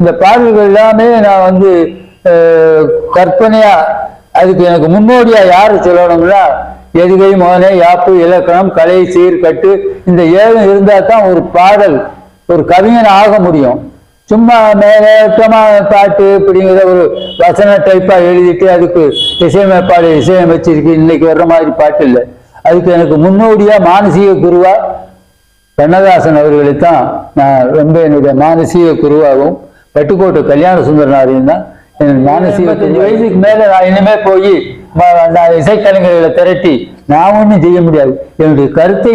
இந்த பாடல்கள் எல்லாமே நான் வந்து கற்பனையா அதுக்கு எனக்கு முன்னோடியா யாரு சொல்லணும்னா எதுகை மோனே யாப்பு இலக்கணம் கலை சீர்கட்டு இந்த ஏழும் இருந்தா தான் ஒரு பாடல் ஒரு கவிஞன் ஆக முடியும். சும்மா மேலேற்றமான பாட்டு இப்படிங்கிற ஒரு வசன டைப்பா எழுதிட்டு அதுக்கு இசையமைப்பாடு இசையமைச்சிருக்கு இன்னைக்கு வர்ற மாதிரி பாட்டு இல்லை. அதுக்கு எனக்கு முன்னோடியா மானசீக குருவா கண்ணதாசன் அவர்களை தான் நான் ரொம்ப என்னுடைய மானசீக குருவாகவும் பட்டுக்கோட்டை கல்யாண சுந்தரனாரையும் தான் அஞ்சு வயசுக்கு மேல நான் இனிமே போய் நான் இசைக்கலைஞர்களை திரட்டி நான் ஒன்றும் செய்ய முடியாது. என்னுடைய கருத்தை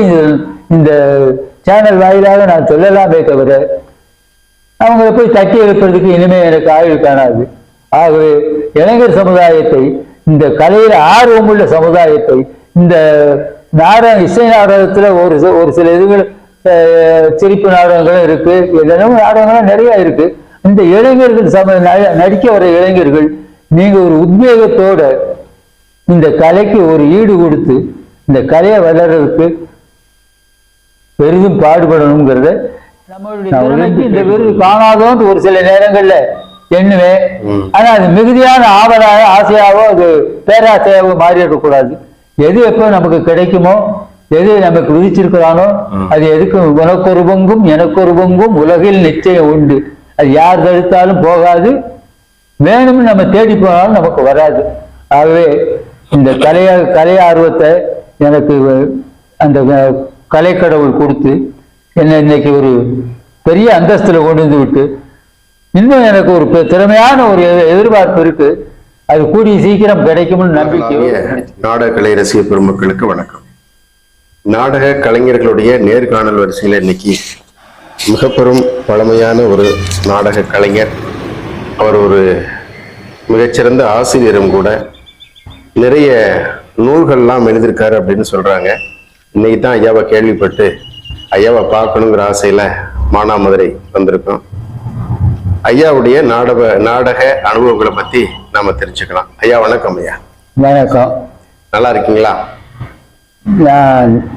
இந்த- சேனல் வாயிலாக நான் சொல்லலாமே தவிர அவங்களை போய் தட்டி எழுப்புறதுக்கு இனிமே எனக்கு ஆயுள் காணாது. ஆகவே இளைஞர் சமுதாயத்தை இந்த கலையில ஆர்வமுள்ள சமுதாயத்தை இந்த நாடக இசை நாடகத்துல ஒரு ஒரு சில இதுகள் சிரிப்பு நாடகங்களும் இருக்கு. என்னென்னமோ நாடகங்களும் நிறைய இருக்கு. இந்த இளைஞர்கள் சம ந- நடிக்க வர இளைஞர்கள் நீங்க ஒரு உத்வேகத்தோட இந்த கலைக்கு ஒரு ஈடு கொடுத்து இந்த கலையை வளர்றதுக்கு பெரிதும் பாடுபடணுங்கிறத நம்மளுடைய இந்த விருது காணாதோன்னு ஒரு சில நேரங்கள்ல எண்ணுவேன். ஆனா அது மிகுதியான ஆவலாக ஆசையாவோ அது பேராசையாவோ மாறிடக்கூடாது எது எப்போ நமக்கு கிடைக்குமோ எது நமக்கு விதிச்சிருக்கிறானோ. அது எதுக்கு உனக்கு ஒரு பங்கும் எனக்கு ஒரு பங்கும் உலகில் நிச்சயம் உண்டு அது யார் தடுத்தாலும் போகாது. வேணும்னு நம்ம தேடி போனாலும் நமக்கு வராது. ஆகவே இந்த கலைய கலை ஆர்வத்தை எனக்கு அந்த கலைக்கடவுள் கொடுத்து என்னை இன்னைக்கு ஒரு பெரிய அந்தஸ்துல கொண்டு வந்து விட்டு இன்னும் எனக்கு ஒரு திறமையான ஒரு எதிர்பார்ப்பு இருக்கு. அது கூடிய சீக்கிரம் கிடைக்கும்னு நம்பிக்கை நாடக கலை ரசிக பெருமக்களுக்கு வணக்கம். நாடக கலைஞர்களுடைய நேர்காணல் வரிசையில் இன்னைக்கு மிக பெரும் பழமையான ஒரு நாடக கலைஞர். அவர் ஒரு மிகச்சிறந்த ஆசிரியரும் கூட. நிறைய நூல்கள்லாம் எழுதியிருக்காரு அப்படின்னு சொல்றாங்க. இன்னைக்கு தான் ஐயாவை கேள்விப்பட்டு ஐயாவை பார்க்கணுங்கிற ஆசையில மானாமதுரை வந்திருக்கோம். ஐயாவுடைய நாடக நாடக அனுபவங்களை பத்தி நாம தெரிஞ்சுக்கலாம். ஐயா வணக்கம் ஐயா. வணக்கம். நல்லா இருக்கீங்களா? நான்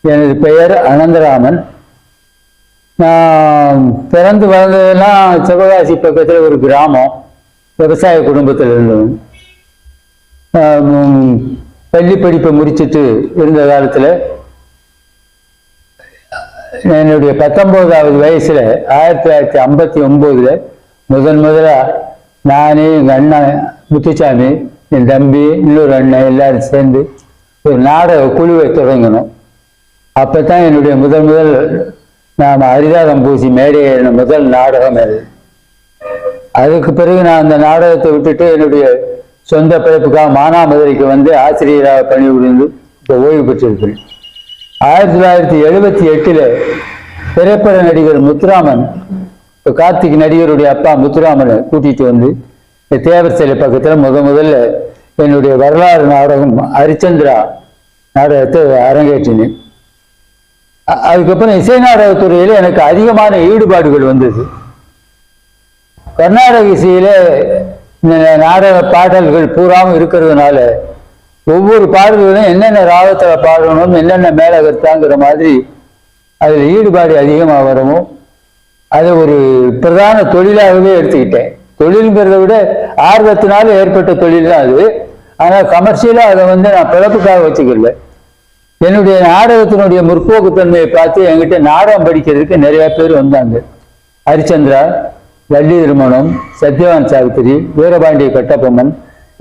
எனது பெயர் அனந்தராமன். நான் பிறந்து வளர்ந்ததெல்லாம் சிவகாசி பக்கத்தில் ஒரு கிராமம் விவசாய குடும்பத்தில் இருந்தவன் பள்ளி படிப்பை முடிச்சிட்டு இருந்த காலத்தில் என்னுடைய பத்தொம்போதாவது வயசில் ஆயிரத்தி தொள்ளாயிரத்தி ஐம்பத்தி ஒம்போதில் முதன் முதலாக நானே எங்கள் அண்ணன் முத்துசாமி என் தம்பி இன்னொரு அண்ணன் எல்லாரும் சேர்ந்து ஒரு நாடக குழுவை தொடங்கினோம். அப்போ தான் என்னுடைய முதல் முதல் நாம் அரிதாதம் பூசி மேடையின முதல் நாடகம் அது. அதுக்கு பிறகு நான் அந்த நாடகத்தை விட்டுட்டு என்னுடைய சொந்த பிழைப்புக்காக மானாமதுரைக்கு வந்து ஆசிரியராக பணிபுரிந்து இப்போ ஓய்வு பெற்றிருக்கிறேன். ஆயிரத்தி தொள்ளாயிரத்தி எழுபத்தி எட்டில் திரைப்பட நடிகர் முத்துராமன் இப்போ கார்த்திக் நடிகருடைய அப்பா முத்துராமனை கூட்டிகிட்டு வந்து இந்த தேவர் சிலை பக்கத்தில் முத முதல்ல என்னுடைய வரலாறு நாடகம் ஹரிச்சந்திரா நாடகத்தை அரங்கேற்றினேன். அதுக்கப்புறம் இசை துறையில் எனக்கு அதிகமான ஈடுபாடுகள் வந்தது. கர்நாடக இசையில் இந்த நாடக பாடல்கள் பூராவும் இருக்கிறதுனால ஒவ்வொரு பாடல்களும் என்னென்ன ராகத்தில் பாடணும் என்னென்ன மேலகத்தாங்கிற மாதிரி அதில் ஈடுபாடு அதிகமாக வரவும் அதை ஒரு பிரதான தொழிலாகவே எடுத்துக்கிட்டேன். தொழிலுங்கிறத விட ஆர்வத்தினால ஏற்பட்ட தொழில் தான் அது ஆனால் கமர்ஷியலாக அதை வந்து நான் பிறப்புக்காக வச்சுக்கல. என்னுடைய நாடகத்தினுடைய முற்போக்குத்தன்மையை பார்த்து என்கிட்ட நாடகம் படிக்கிறதுக்கு நிறைய பேர் வந்தாங்க. ஹரிச்சந்திரா வள்ளி திருமணம் சத்யவான் சாவித்திரி வீரபாண்டிய கட்டபொம்மன்.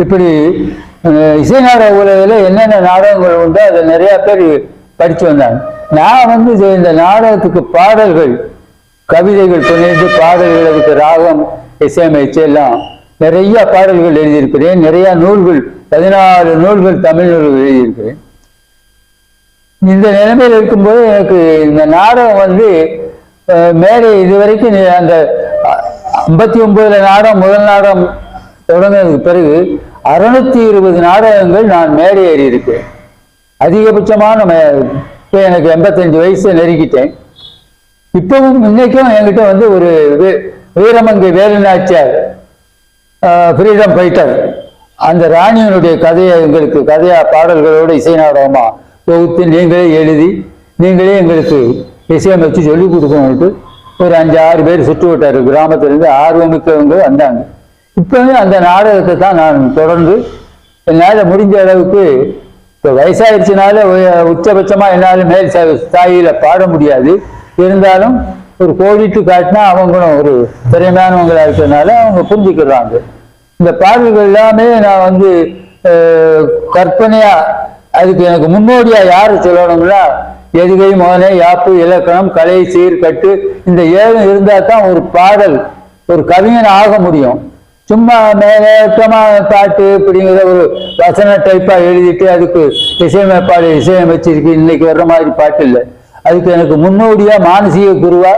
இப்படி இசை நாடக உலகில் என்னென்ன நாடகங்கள் உண்டோ அதை நிறைய பேர் படித்து வந்தாங்க. நான் வந்து இந்த நாடகத்துக்கு பாடல்கள் கவிதைகள் புனைந்து பாடல்கள் அதுக்கு ராகம் இசையமைச்சு எல்லாம் நிறைய பாடல்கள் எழுதியிருக்கிறேன். நிறைய நூல்கள் பதினாலு நூல்கள் தமிழ் நூல்கள் எழுதியிருக்கிறேன். இந்த நிலைமையில் இருக்கும்போது எனக்கு இந்த நாடகம் வந்து மேலே மேடை இதுவரைக்கும் அந்த ஐம்பத்தி ஒன்பதுல நாடகம் முதல் நாடகம் தொடங்கினதுக்கு பிறகு அறுநூத்தி இருபது நாடகங்கள் நான் மேடை ஏறி இருக்கேன் அதிகபட்சமான மே- இப்போ எனக்கு எண்பத்தஞ்சு வயசு நெருங்கிட்டேன். இப்பவும் இன்னைக்கும் என்கிட்ட வந்து ஒரு வீரமங்கை வேலுநாச்சியார் ஃப்ரீடம் ஃபைட்டர் அந்த ராணியினுடைய கதையை எங்களுக்கு கதையா பாடல்களோட இசை நாடகமா தொகுத்து நீங்களே எழுதி நீங்களே எங்களுக்கு இசையமைச்சு சொல்லி கொடுக்கணும்ட்டு ஒரு அஞ்சு ஆறு பேர் சுற்று கிராமத்திலேருந்து கிராமத்திலிருந்து ஆர்வமிக்கவங்க வந்தாங்க. இப்போவே அந்த நாடகத்தை தான் நான் தொடர்ந்து என்னால் முடிஞ்ச அளவுக்கு இப்போ வயசாயிருச்சுனால உச்சபட்சமாக என்னால் மேல் சா- பாட முடியாது. இருந்தாலும் ஒரு கோடிட்டு காட்டினா அவங்களும் ஒரு திறமையானவங்களாக இருக்கிறதுனால அவங்க புரிஞ்சுக்கிறாங்க. இந்த பாடல்கள் எல்லாமே நான் வந்து கற்பனையாக அதுக்கு எனக்கு முன்னோடியா யாரு சொல்லணும்னா எதுகை மோனே யாப்பு இலக்கணம் கலை சீர்கட்டு இந்த ஏழும் இருந்தா தான் ஒரு பாடல் ஒரு கவிஞன் ஆக முடியும். சும்மா மேலோட்டமா பாட்டு இப்படிங்கிற ஒரு வசன டைப்பா எழுதிட்டு அதுக்கு இசையமைப்பாடு இசையமைச்சிருக்கு இன்னைக்கு வர்ற மாதிரி பாட்டு இல்லை. அதுக்கு எனக்கு முன்னோடியா மானசீக குருவா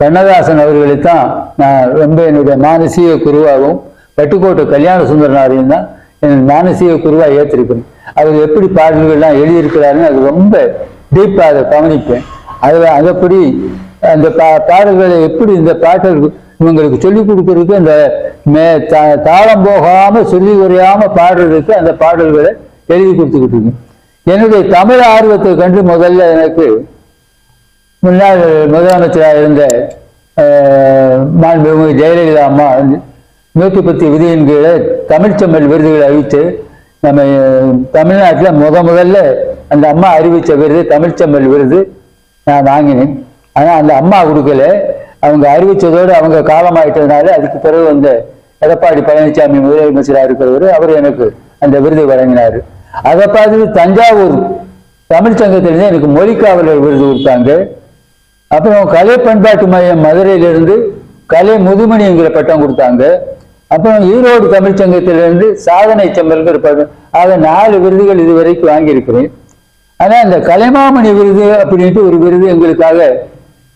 கண்ணதாசன் அவர்களை தான் நான் ரொம்ப என்னுடைய மானசீக குருவாகவும் பட்டுக்கோட்டை கல்யாண சுந்தரனாரையும் தான் என் மானசீக குருவா ஏற்றிருக்கேன் அவர் எப்படி பாடல்கள்லாம் எழுதியிருக்கிறாருன்னு அது ரொம்ப டீப்பாக அதை கவனிப்பேன். அதில் அதப்படி அந்த பா பாடல்களை எப்படி இந்த பாடல் இவங்களுக்கு சொல்லிக் கொடுக்கறதுக்கு அந்த மே தா- தாளம் போகாமல் சொல்லி குறையாம பாடுறதுக்கு அந்த பாடல்களை எழுதி கொடுத்துக்கிட்டு இருக்கேன். என்னுடைய தமிழ் ஆர்வத்தை கண்டு முதல்ல எனக்கு முன்னாள் முதலமைச்சராக இருந்த அஹ், மாண்புமிகு ஜெயலலிதா அம்மா வந்து நூற்றி பத்து விதியின் கீழே தமிழ்ச்செம்மல் விருதுகளை அழித்து நம்ம தமிழ்நாட்டில் முத முதல்ல அந்த அம்மா அறிவித்த விருது தமிழ்ச்செம்மல் விருது நான் வாங்கினேன். ஆனால் அந்த அம்மா கொடுக்கல. அவங்க அறிவித்ததோடு அவங்க காலமாயிட்டதுனால அதுக்கு பிறகு வந்த எடப்பாடி பழனிசாமி முதலமைச்சராக இருக்கிறவர் அவர் எனக்கு அந்த விருதை வழங்கினார். அதை பார்த்து தஞ்சாவூர் தமிழ் சங்கத்திலிருந்து எனக்கு மொழிக்காவலர் விருது கொடுத்தாங்க. அப்புறம் கலை பண்பாட்டு மையம் மதுரையிலிருந்து கலை முதுமணிங்கிற பட்டம் கொடுத்தாங்க. அப்புறம் ஈரோடு தமிழ்ச்சங்கத்திலிருந்து சாதனை செம்மல்ங்கிற பட்டம் ஆக நாலு விருதுகள் இதுவரைக்கும் வாங்கியிருக்கிறேன். ஆனால் இந்த கலைமாமணி விருது அப்படின்ட்டு ஒரு விருது எங்களுக்காக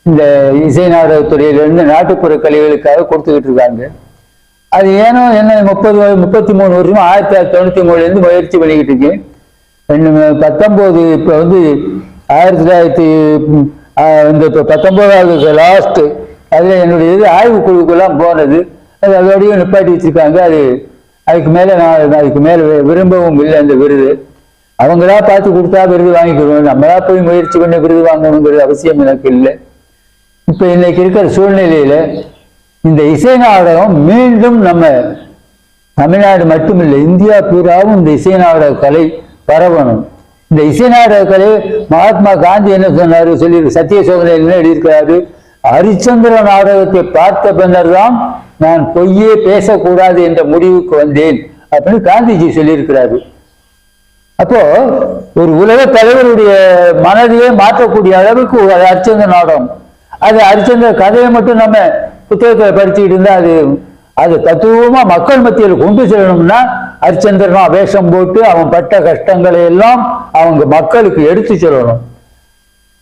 இந்த இசை நாடகத்துறையிலிருந்து நாட்டுப்புற கலைகளுக்காக கொடுத்துக்கிட்டு இருக்காங்க. அது ஏனோ என்ன முப்பது முப்பத்தி மூணு வருஷம் ஆயிரத்தி தொள்ளாயிரத்தி தொண்ணூத்தி மூணுலேருந்து முயற்சி பண்ணிக்கிட்டு இருக்கேன். ரெண்டு பத்தொம்போது இப்போ வந்து ஆயிரத்தி தொள்ளாயிரத்தி இந்த இப்போ பத்தொம்போதாவது லாஸ்ட்டு அதில் என்னுடைய இது ஆய்வு குழுக்கெல்லாம் போனது. அது அதோடையும் நிப்பாட்டி வச்சிருக்காங்க அது அதுக்கு மேலே நான் அதுக்கு மேலே விரும்பவும் இல்லை அந்த விருது. அவங்களா பார்த்து கொடுத்தா விருது வாங்கிக்கிறோம் நம்மளா போய் முயற்சி பண்ணி விருது வாங்கணுங்கிற அவசியம் எனக்கு இல்லை. இப்போ இன்னைக்கு இருக்கிற சூழ்நிலையில் இந்த இசை நாடகம் மீண்டும் நம்ம தமிழ்நாடு மட்டுமில்லை இந்தியா பூராவும் இந்த இசை நாடக கலை பரவணும். இந்த இசை நாடக கலை மகாத்மா காந்தி என்ன சொன்னார்? சொல்லி சத்திய சோதனை எழுதியிருக்கிறாரு? ஹரிச்சந்திர நாடகத்தை பார்த்த பின்னர் தான் நான் பொய்யே பேசக்கூடாது என்ற முடிவுக்கு வந்தேன் அப்படின்னு காந்திஜி சொல்லியிருக்கிறாரு. அப்போ ஒரு உலக தலைவருடைய மனதையே மாற்றக்கூடிய அளவுக்கு ஒரு அரிச்சந்திர நாடகம். அது அரிச்சந்திர கதையை மட்டும் நம்ம புத்தகத்தில் படிச்சுக்கிட்டு இருந்தா அது அது தத்துவமா மக்கள் மத்தியில் கொண்டு செல்லணும்னா அரிச்சந்திரனா வேஷம் போட்டு அவன் பட்ட கஷ்டங்களை எல்லாம் அவங்க மக்களுக்கு எடுத்து சொல்லணும்.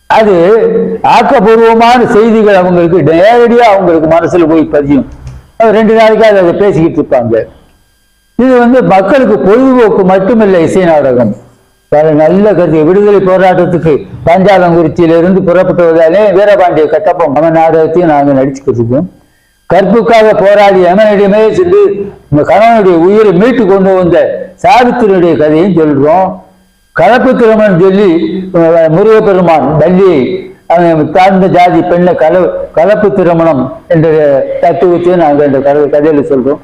அது ஆக்கப்பூர்வமான செய்திகள் அவங்களுக்கு நேரடியாக அவங்களுக்கு மனசில் போய் பதியும். அது ரெண்டு நாளைக்காக அதை பேசிக்கிட்டு இருப்பாங்க. இது வந்து மக்களுக்கு பொழுதுபோக்கு மட்டுமில்லை இசை நாடகம். பல நல்ல கருத்து. விடுதலை போராட்டத்துக்கு பாஞ்சாலங்குறிச்சியிலிருந்து புறப்பட்டுவதாலே வீரபாண்டிய கட்டப்பம். அவன் நாடகத்தையும் நாங்கள் நடிச்சுக்கிட்டு இருக்கோம். கற்புக்காக போராடி எமனிடமே சென்று கணவனுடைய உயிரை மீட்டு கொண்டு வந்த சாவித்திரியுடைய கதையும் சொல்றோம். கலப்பு திருமணம் சொல்லி முருகப்பெருமான் வள்ளியை அவன் தாழ்ந்த ஜாதி பெண்ணை கல கலப்பு திருமணம் என்ற தத்துவத்தையும் நாங்கள் இந்த கதை கதையில சொல்றோம்.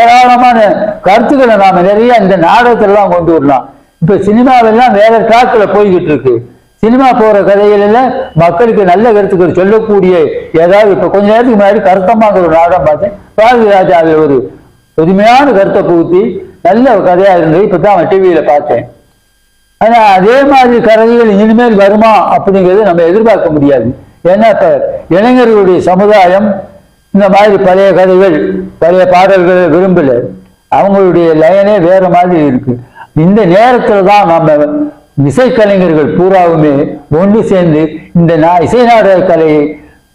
ஏராளமான கருத்துக்களை நாம நிறைய இந்த நாடகத்திலாம் கொண்டு வரலாம். இப்ப சினிமாவெல்லாம் வேற ட்ராக்ல போய்கிட்டு இருக்கு. சினிமா போற கதைகள் மக்களுக்கு நல்ல கருத்துக்கள் சொல்லக்கூடிய ஏதாவது இப்ப கொஞ்ச நேரத்துக்கு முன்னாடி கருத்தமாக ஒரு நாடகம் பார்த்தேன். பாரதி ராஜாவில் ஒரு புதுமையான கருத்தை புகுத்தி நல்ல கதையா இருந்தது. இப்பதான் அவன் டிவியில பார்த்தேன். ஆனா அதே மாதிரி கதைகள் இனிமேல் வருமா அப்படிங்கிறது நம்ம எதிர்பார்க்க முடியாது. ஏன்னா இப்ப இளைஞர்களுடைய சமுதாயம் இந்த மாதிரி பழைய கதைகள் பழைய பாடல்களை விரும்பல. அவங்களுடைய லயனே வேற மாதிரி இருக்கு. இந்த நேரத்துல தான் நம்ம இசைக்கலைஞர்கள் பூராவுமே ஒன்று சேர்ந்து இந்த நா- இசை நாடக கலையை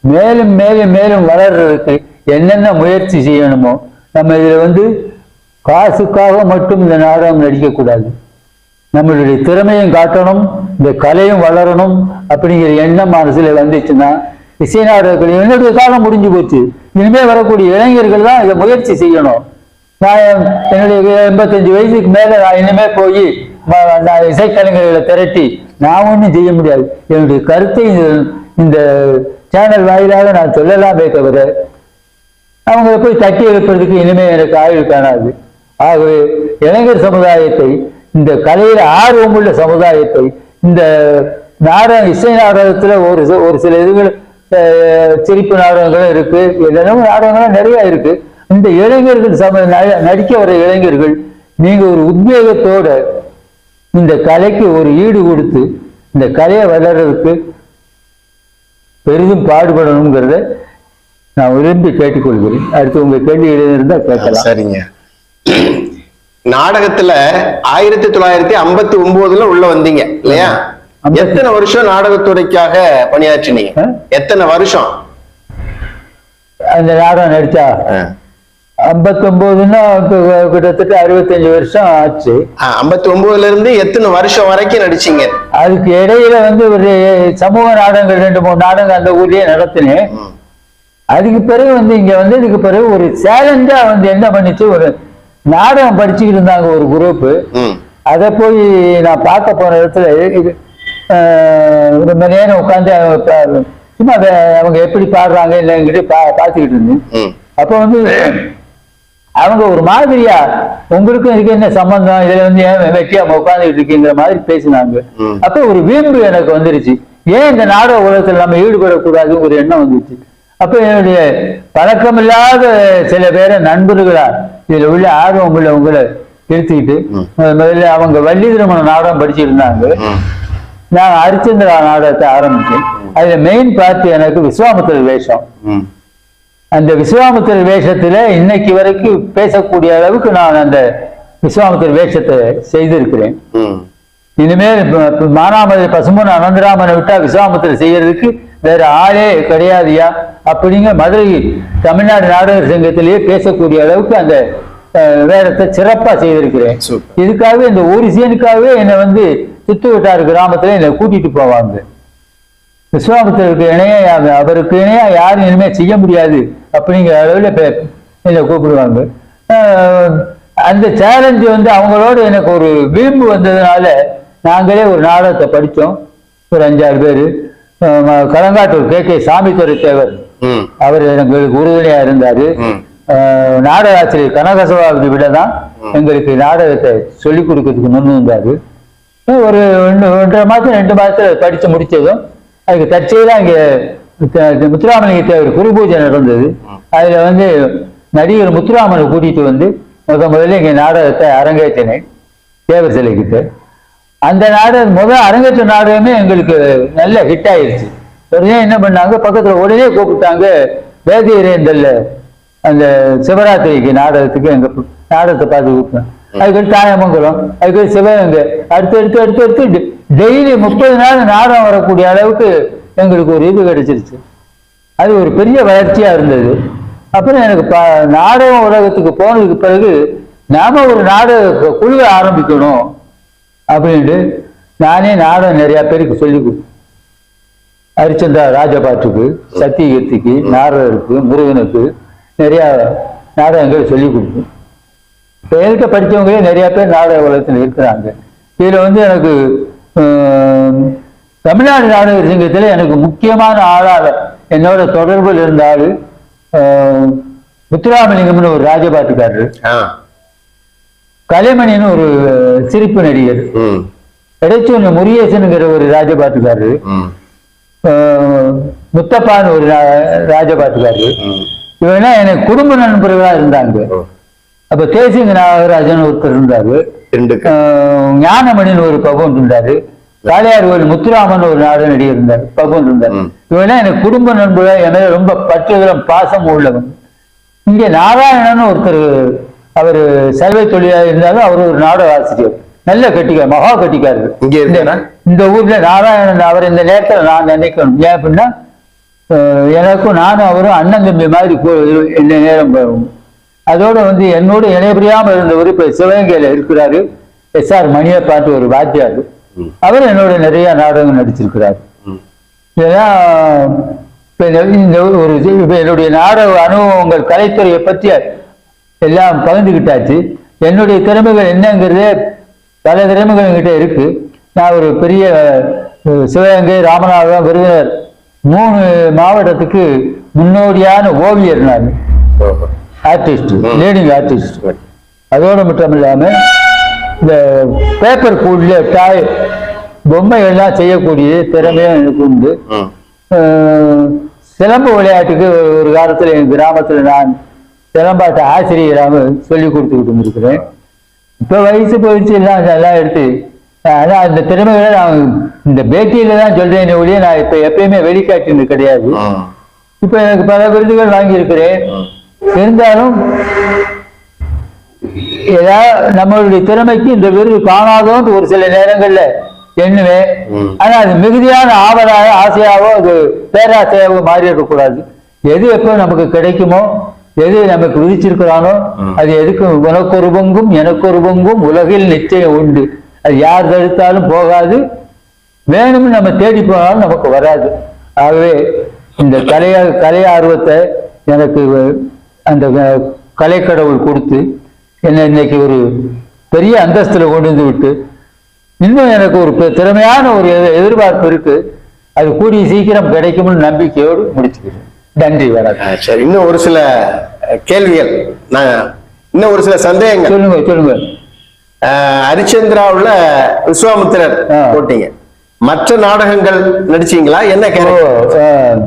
மேலும் மேலும் மேலும் வளர்றதுக்கு என்னென்ன முயற்சி செய்யணுமோ நம்ம இதுல வந்து காசுக்காக மட்டும் இந்த நாடகம் நடிக்கக்கூடாது நம்மளுடைய திறமையும் காட்டணும் இந்த கலையும் வளரணும் அப்படிங்கிற எண்ணம் மனசுல வந்துச்சுன்னா இசைநாடகங்கள் என்னுடைய காலம் முடிஞ்சு போச்சு. இனிமே வரக்கூடிய இளைஞர்கள் தான் இதை முயற்சி செய்யணும். நான் என்னுடைய எண்பத்தஞ்சு வயசுக்கு மேல நான் இனிமே போய் நான் இசைக்கலைஞர்களை திரட்டி நான் ஒன்றும் செய்ய முடியாது. என்னுடைய கருத்தை இந்த- சேனல் வாயிலாக நான் சொல்லலாமே தவிர அவங்களை போய் தட்டி எழுப்புறதுக்கு இனிமே எனக்கு ஆயுள் காணாது. ஆகவே இளைஞர் சமுதாயத்தை இந்த கலையில ஆர்வமுள்ள சமுதாயத்தை இந்த நாடகம் இசை நாடகத்துல ஒரு ஒரு சில இதுகள் சிரிப்பு நாடகங்களும் இருக்கு. என்னென்னமோ நாடகங்களும் நிறைய இருக்கு. இந்த இளைஞர்கள் சம நடிக்க வர இளைஞர்கள் நீங்க ஒரு உத்வேகத்தோட இந்த கலைக்கு ஒரு ஈடு கொடுத்து இந்த கலையை வளர்றதுக்கு பெரிதும் பாடுபடணுங்கிறத நான் விரும்பி கேட்டுக்கொள்கிறேன். அடுத்து உங்க கேள்வி இருந்தால் கேட்கலாம். சரிங்க. நாடகத்துல ஆயிரத்தி தொள்ளாயிரத்தி ஐம்பத்தி ஒன்பதுல உள்ள வந்தீங்க இல்லையா? ஐம்பத்தி- எத்தனை வருஷம் நாடகத்துறைக்காக பணியாற்றினீங்க? எத்தனை வருஷம்? அந்த நாடகம் நடிச்சா? ஐம்பத்தொம்போதுன்னா கிட்டத்தட்ட அறுபத்தஞ்சு வருஷம் ஆச்சு. ஐம்பத்தி ஒன்பதுல இருந்து எத்தனை வருஷம் வரைக்கும் நடிச்சீங்க? அதுக்கு இடையில வந்து ஒரு சமூக நாடகங்கள் ரெண்டு மூணு நாடகம் அந்த ஊர்லயே நடத்தினேன். அதுக்கு பிறகு வந்து இங்க வந்ததுக்கு பிறகு ஒரு சேலஞ்சா வந்து என்ன பண்ணிச்சு? ஒரு நாடகம் படிச்சுக்கிட்டு இருந்தாங்க ஒரு குரூப். அதை போய் நான் பார்க்க போன இடத்துல ரொம்ப நேரம் உட்காந்து சும்மா அவங்க எப்படி பாடுறாங்க இல்லைங்கிட்டு பா பார்த்துக்கிட்டு இருந்தேன். அப்போ வந்து அவங்க ஒரு மாதிரியா உங்களுக்கும் இதுக்கு என்ன சம்பந்தம் இதுல வந்து ஏன் வெட்டியாம உட்காந்துக்கிட்டு இருக்கீங்கிற மாதிரி பேசினாங்க. அப்ப ஒரு வீம்பு எனக்கு வந்துருச்சு ஏன் இந்த நாடக உலகத்துல நம்ம ஈடுபடக்கூடாதுன்னு ஒரு எண்ணம் வந்துச்சு அப்ப என்னுடைய பழக்கமில்லாத சில பேரை நண்பர்களா இதுல உள்ள ஆர்வம் உள்ளவங்களை நிறுத்திக்கிட்டு ம். முதல்ல அவங்க வள்ளி திருமண நாடகம் ம். நான் ஹரிச்சந்திரா நாடகத்தை ஆரம்பிச்சேன் அதுல மெயின் பார்ட் எனக்கு விஸ்வாமித்திர வேஷம். அந்த விஸ்வாமித்திர வேஷத்துல இன்னைக்கு வரைக்கும் பேசக்கூடிய அளவுக்கு நான் அந்த விஸ்வாமித்திர வேஷத்தை செய்திருக்கிறேன். இனிமேல் இப்ப- இப்ப மானாமதி பசுமன் அனந்தராமனை விட்டா விஸ்வாமித்திர செய்யறதுக்கு வேற ஆளே கிடையாதுயா அப்படிங்க மதுரை தமிழ்நாடு நாடகர் சங்கத்திலேயே பேசக்கூடிய அளவுக்கு அந்த வேடத்தை சிறப்பா செய்திருக்கிறேன். இதுக்காகவே இந்த ஒரு சீனுக்காகவே என்னை வந்து சித்துவட்டார் கிராமத்துல என்னை கூட்டிட்டு போவாங்க. விஸ்வாமித்திரருக்கு இணைய அவருக்கு இணையா யாரும் இனிமே செய்ய முடியாது அப்படிங்கிற அளவில் என்னை கூப்பிடுவாங்க. அந்த சேலஞ்சு வந்து அவங்களோட எனக்கு ஒரு வீம்பு வந்ததுனால நாங்களே ஒரு நாடகத்தை படித்தோம் ஒரு அஞ்சாறு பேர். கலங்காட்டூர் கே கே சாமித்துறை தேவர். அவர் எங்களுக்கு உறுதுணையா இருந்தாரு. நாடக ஆசிரியர் கனகசபாபதி விட தான் எங்களுக்கு நாடகத்தை சொல்லிக் கொடுக்கறதுக்கு முன் வந்தாரு. ஒரு ஒன்று ஒன்றரை மாசம் ரெண்டு மாசத்துல படிச்சு முடிச்சதும் அதுக்கு தற்செயலா இங்க த- முத்துராமலிங்க தேவர் குரு பூஜை நடந்தது. அதுல வந்து நடிகர் முத்துராமனை கூட்டிட்டு வந்து முத முதல்ல இங்க நாடகத்தை அரங்கேற்றினேன் தேவர் சிலைக்கிட்ட அந்த நாடகம் முதல் அரங்கேற்ற நாடகமே எங்களுக்கு நல்ல ஹிட் ஆயிருச்சு. உடனே என்ன பண்ணாங்க? பக்கத்துல உடனே கூப்பிட்டாங்க வேதியரேந்தல்ல அந்த சிவராத்திரிக்கு நாடகத்துக்கு எங்க நாடகத்தை பார்த்து கூப்பிட்டேன் அதுக்கடுத்து தாயமங்கலம். அதுக்கடுத்து சிவகங்கை. அடுத்து அடுத்து அடுத்து அடுத்து டெய்லி முப்பது நாள் நாடகம் வரக்கூடிய அளவுக்கு எங்களுக்கு ஒரு இது கிடைச்சிருச்சு. அது ஒரு பெரிய வளர்ச்சியா இருந்தது. அப்புறம் எனக்கு ப நாடக உலகத்துக்கு போனதுக்கு பிறகு நாம ஒரு நாடக குழுவை ஆரம்பிக்கணும் அப்படின்ட்டு நானே நாடகம் நிறைய பேருக்கு சொல்லி கொடுத்தேன். ஹரிச்சந்திரா ராஜபாட்டுக்கு சத்தியகீர்த்திக்கு நாரதருக்கு முருகனுக்கு நிறைய நாடகங்கள் சொல்லி கொடுத்தேன் இப்போ என்கிட்ட படித்தவங்களே நிறைய பேர் நாடக உலகத்தில் இருக்கிறாங்க. இதில் வந்து எனக்கு தமிழ்நாடு நாடகர் சங்கத்தில் எனக்கு முக்கியமான ஆளாக என்னோட தொடர்பில் இருந்த ஆளு ஆஹ், முத்துராமலிங்கம்னு ஒரு ராஜபாட்டுக்காரர். கலைமணின்னு ஒரு சிரிப்பு நடிகர். ம். இடைச்சொன்னு முருகேசனுங்கிற ஒரு ராஜபாட்டுக்காரர். முத்தப்பான்னு ஒரு ரா- ராஜபாட்டுக்காரர். ம். இவனா எனக்கு குடும்ப நண்பர்களா இருந்தாங்க. அப்ப தேசிங்க நாகராஜன் ஒருத்தர் இருந்தாரு. ஞானமணின்னு ஒரு பகவன் இருந்தாரு. காளையார் கோயில் முத்துராமன் ஒரு நாடக நடிகர் இருந்தார். பகவன் இருந்தார். இவனா எனக்கு குடும்ப நண்பர்கள் என் ரொம்ப பற்றுதலும் பாசம் உள்ளவன் இங்க நாராயணன் ஒருத்தர் அவர் சர்வை தொழிலாக இருந்தாலும் அவர் ஒரு நாடக ஆசிரியர் நல்ல கட்டிக்கார் மகா கட்டிக்காரர் இங்க இருக்காரா? இந்த ஊர்ல நாராயணன் அவர் இந்த நேரத்துல நான் நினைக்கணும். ஏன் அப்படின்னா எனக்கும் நானும் அவரும் அண்ணன் தம்பி மாதிரி இந்த நேரம் வரும். அதோட வந்து என்னோட இணைபிரியாம இருந்தவர் இப்ப சிவகங்கையில இருக்கிறாரு. எஸ் ஆர் மணியை பார்த்து ஒரு வாத்தியார். அவர் என்னோட நிறைய நாடகம் நடிச்சிருக்கிறார். இப்ப இந்த ஒரு இப்ப என்னுடைய நாடக அனுபவங்கள் கலைத்துறையை பற்றி எல்லாம் பகிர்ந்துக்கிட்டாச்சு என்னுடைய திறமைகள் என்னங்கிறதே பல திறமைகள் என்கிட்ட இருக்கு. நான் ஒரு பெரிய சிவகங்கை ராமநாதபுரம் விருதுநகர் மூணு மாவட்டத்துக்கு முன்னோடியான ஓவியர் நான். ஆர்டிஸ்ட். லீடிங் ஆர்டிஸ்ட் அதோடு மட்டும் இல்லாமல் இந்த பேப்பர் கூடிய டாய் பொம்மைகள்லாம் செய்யக்கூடிய திறமையும் எனக்கு உண்டு. சிலம்பு விளையாட்டுக்கு ஒரு காலத்தில் என் கிராமத்தில் நான் சிலம்பாட்ட ஆசிரியராக சொல்லி கொடுத்துக்கிட்டு இருந்திருக்கிறேன் இப்போ வயசு போயிடுச்சு எல்லாம் எல்லாம் எடுத்து ஆனால் அந்த திறமைகளை நான் இந்த பேட்டியில தான் சொல்றேன் ஒழிய நான் இப்போ எப்பயுமே வெளிக்காட்டினது கிடையாது. இப்போ எனக்கு பல விருதுகள் வாங்கியிருக்கிறேன் ம். இருந்தாலும் ஏதாவது நம்மளுடைய திறமைக்கு இந்த விருது காணாதோன்னு ஒரு சில நேரங்கள்ல எண்ணுவேன். ஆனா அது மிகுதியான ஆவலாக ஆசையாவோ அது பேராசையாவோ மாறி இருக்கக்கூடாது எது எப்போ நமக்கு கிடைக்குமோ எது நமக்கு விதிச்சிருக்கிறானோ. அது எதுக்கு? உனக்கு ஒரு பங்கும் எனக்கு ஒரு பங்கும் உலகில் நிச்சயம் உண்டு. அது யார் தடுத்தாலும் போகாது. வேணும்னு நம்ம தேடி போனாலும் நமக்கு வராது. ஆகவே இந்த கலைய கலை ஆர்வத்தை எனக்கு அந்த கலைக்கடவுள் கொடுத்து என்னை இன்னைக்கு ஒரு பெரிய அந்தஸ்துல கொண்டு வந்து விட்டு இன்னும் எனக்கு ஒரு திறமையான ஒரு எதிர்- எதிர்பார்ப்பு இருக்கு. அது கூடிய சீக்கிரம் கிடைக்கும்னு நம்பிக்கையோடு முடிச்சுக்கிறேன். நன்றி வணக்கம். சரி இன்னும் ஒரு சில கேள்விகள். நான் இன்னும் ஒரு சில சந்தேகங்கள். சொல்லுங்க சொல்லுங்க ஹரிச்சந்திராவுல விஸ்வாமித்திரர். போட்டீங்க. மற்ற நாடகங்கள் நடிச்சீங்களா? என்ன கேரக்டர்?